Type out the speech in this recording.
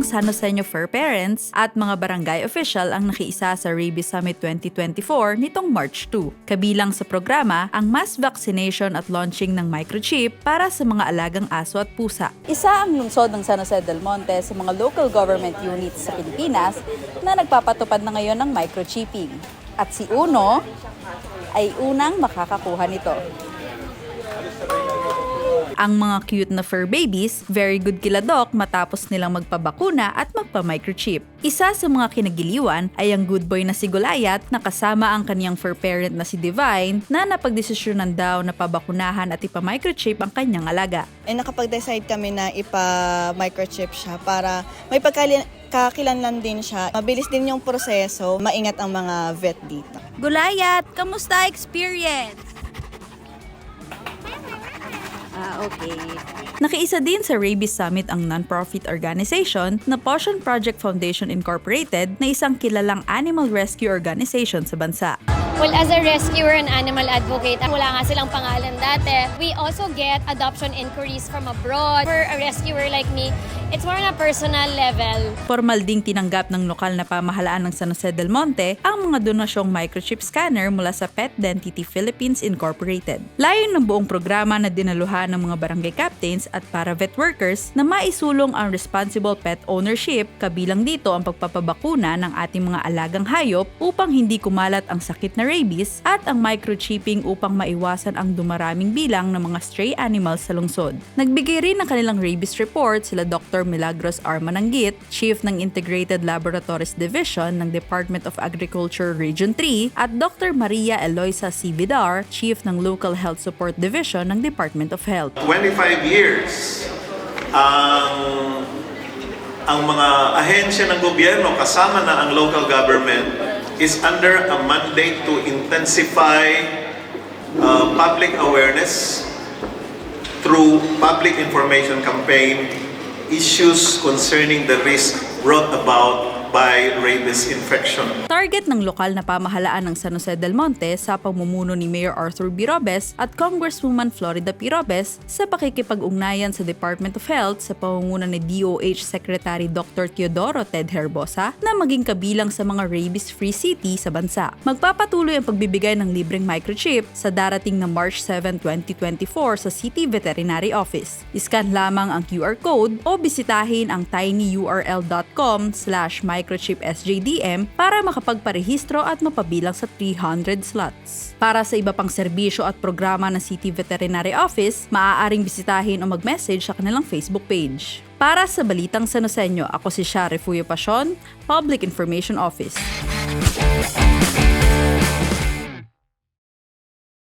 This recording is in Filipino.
ang San Joseño Fur Parents at mga barangay official ang nakiisa sa Rabies Summit 2024 nitong March 2. Kabilang sa programa ang mass vaccination at launching ng microchip para sa mga alagang aso at pusa. Isa ang lungsod ng San Jose del Monte sa mga local government units sa Pilipinas na nagpapatupad na ngayon ng microchipping. At si Uno ay unang makakakuha nito. Ang mga cute na fur babies, very good kila doc matapos nilang magpabakuna at magpa-microchip. Isa sa mga kinagiliwan ay ang good boy na si Gulayat na kasama ang kaniyang fur parent na si Divine na napagdesisyonan daw na pabakunahan at ipa-microchip ang kanyang alaga. eh nakapag-decide kami na ipa-microchip siya para may pagkali- kakilanlan din siya. Mabilis din yung proseso, maingat ang mga vet dito. Gulayat, kamusta experience? Ah, okay. Nakiisa din sa Rabies Summit ang non-profit organization na Potion Project Foundation Incorporated na isang kilalang animal rescue organization sa bansa. Well, as a rescuer and animal advocate, wala nga silang pangalan dati. We also get adoption inquiries from abroad. For a rescuer like me, it's more on a personal level. Formal ding tinanggap ng lokal na pamahalaan ng San Jose del Monte ang mga donasyong microchip scanner mula sa Pet Dentity Philippines Incorporated. Layon ng buong programa na dinaluhan ng mga barangay captains at para vet workers na maisulong ang responsible pet ownership kabilang dito ang pagpapabakuna ng ating mga alagang hayop upang hindi kumalat ang sakit na rabies at ang microchipping upang maiwasan ang dumaraming bilang ng mga stray animals sa lungsod. Nagbigay rin ng kanilang rabies report sila Dr. Milagros R. Chief ng Integrated Laboratories Division ng Department of Agriculture Region 3 at Dr. Maria Eloisa C. Chief ng Local Health Support Division ng Department of Health. 25 years ang ang mga ahensya ng gobyerno kasama na ang local government is under a mandate to intensify uh, public awareness through public information campaign issues concerning the risk brought about by rabies infection. Target ng lokal na pamahalaan ng San Jose del Monte sa pamumuno ni Mayor Arthur B. Robes at Congresswoman Florida P. Robes sa pakikipag-ugnayan sa Department of Health sa pamumuno ni DOH Secretary Dr. Teodoro Ted Herbosa na maging kabilang sa mga rabies-free city sa bansa. Magpapatuloy ang pagbibigay ng libreng microchip sa darating na March 7, 2024 sa City Veterinary Office. Iskan lamang ang QR code o bisitahin ang tinyurl.com slash microchip SJDM para makapagparehistro at mapabilang sa 300 slots. Para sa iba pang serbisyo at programa ng City Veterinary Office, maaaring bisitahin o mag-message sa kanilang Facebook page. Para sa Balitang Sanosenyo, ako si Shari Fuyo Pasion, Public Information Office.